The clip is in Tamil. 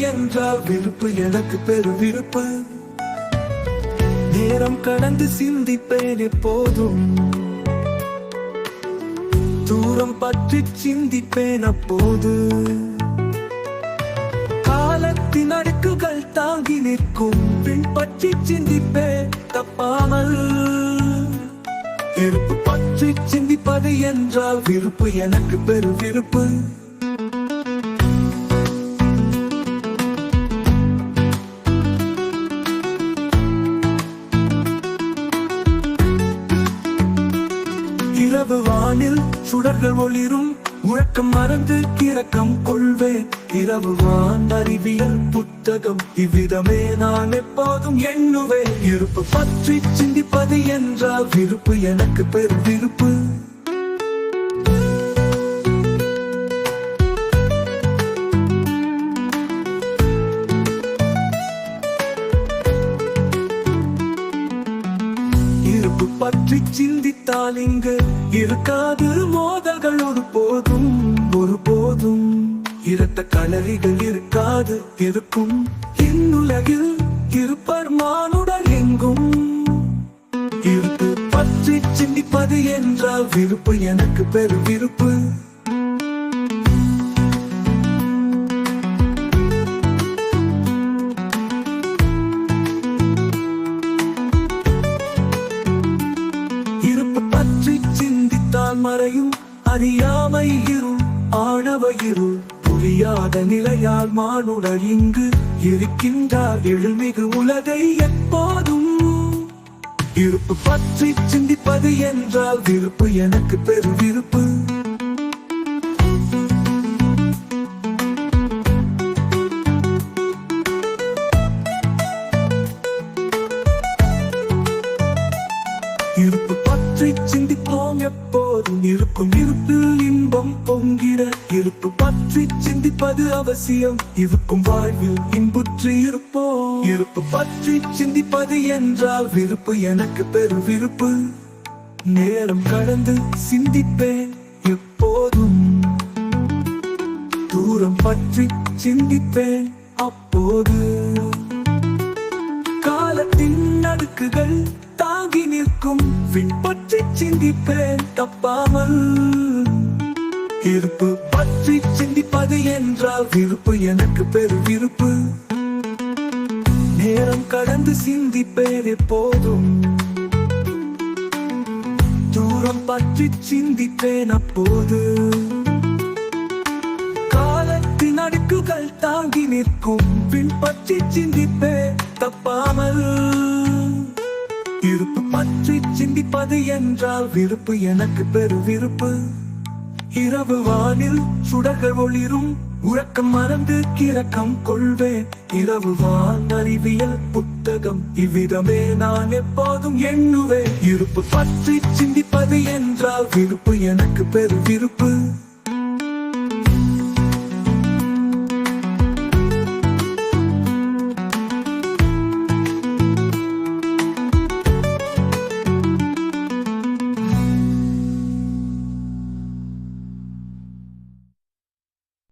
என்றால் விருப்பு எனக்கு பெரு விருப்பு நேரம் கடந்து சிந்திப்பேன் எப்போதும். தூரம் பற்றி சிந்திப்பேன் அப்போது. காலத்தின் அடுக்குகள் தாங்கி நிற்கும். பின்பற்றி சிந்திப்பேன் தப்பாமல். விருப்பு பற்றி சிந்திப்பது என்றால் விருப்பு எனக்கு பெரு விருப்பு இரவு வானில் சுடர்கள் ஒளிரும். முழக்கம் மறந்து கிறக்கம் கொள்வேன். இரவு வான் அறிவியல் புத்தகம். இவ்விதமே நான் எப்போதும் எண்ணுவேன். இருப்பு பற்றி சிந்திப்பது என்றால் விருப்பு எனக்கு பெரு விருப்பு. பற்றி சிந்தித்தால் இங்கு இருக்காது மோதல்கள். ஒரு போதும் ஒரு போதும். இரத்த களரிகள் இருக்காது இருக்கும் இந்நுலகில் இருப்பர் மானுடர் எங்கும்? இருப்பு பற்றி சிந்திப்பது என்றால் விருப்பு எனக்கு பெரு விருப்பு. சிந்தித்தால் மறையும் அறியாமை இருள் ஆணவ இருள். புரியாத நிலையால் மானுடர் இங்கு இருக்கின்றார். எழுமிகு உலகை எப்போதும் இருப்பு பற்றி சிந்திப்பது என்றால் விருப்பு எனக்கு பெருவிருப்பு. இருப்பு பற்றி சிந்திப்போம். எப்போதும் இருக்கும். இருப்பில் இன்பம் பொங்கிட இருப்பு. பற்றி சிந்திப்பது அவசியம். இருக்கும் வாழ்வில் இன்புற்று இருப்போம். இருப்பு பற்றி சிந்திப்பது என்றால் விருப்பு எனக்கு பெரு விருப்பு. நேரம் கடந்து சிந்திப்பேன் எப்போதும். தூரம் பற்றி சிந்திப்பேன் அப்போது. காலத்தின் நடுக்குகள் தாங்கி நிற்கும் விண்பற்றி சிந்திப்பேன் தப்பாமல். இருப்பு பற்றி சிந்திப்பது என்றால் விருப்பு எனக்கு பெரு விருப்பு. நேரம் கடந்து சிந்திப்பேன் எப்போதும். தூரம் பற்றி சிந்திப்பேன் அப்போது. காலத்தின் அடுக்குகள் தாங்கி நிற்கும் பின்பற்றி சிந்திப்பேன் தப்பாமல். இருப்பு பற்றி சிந்திப்பது என்றால் விருப்பு. எனக்கு பெரு விருப்பு. இரவு வானில் சுடர்கள் ஒளிரும். உறக்கம் மறந்து கிறக்கம் கொள்வேன். இரவு வான் அறிவியல் புத்தகம். இவ்விதமே நான் எப்போதும் எண்ணுவேன். இருப்பு பற்றி சிந்திப்பது என்றால் விருப்பு. எனக்கு பெரு விருப்பு.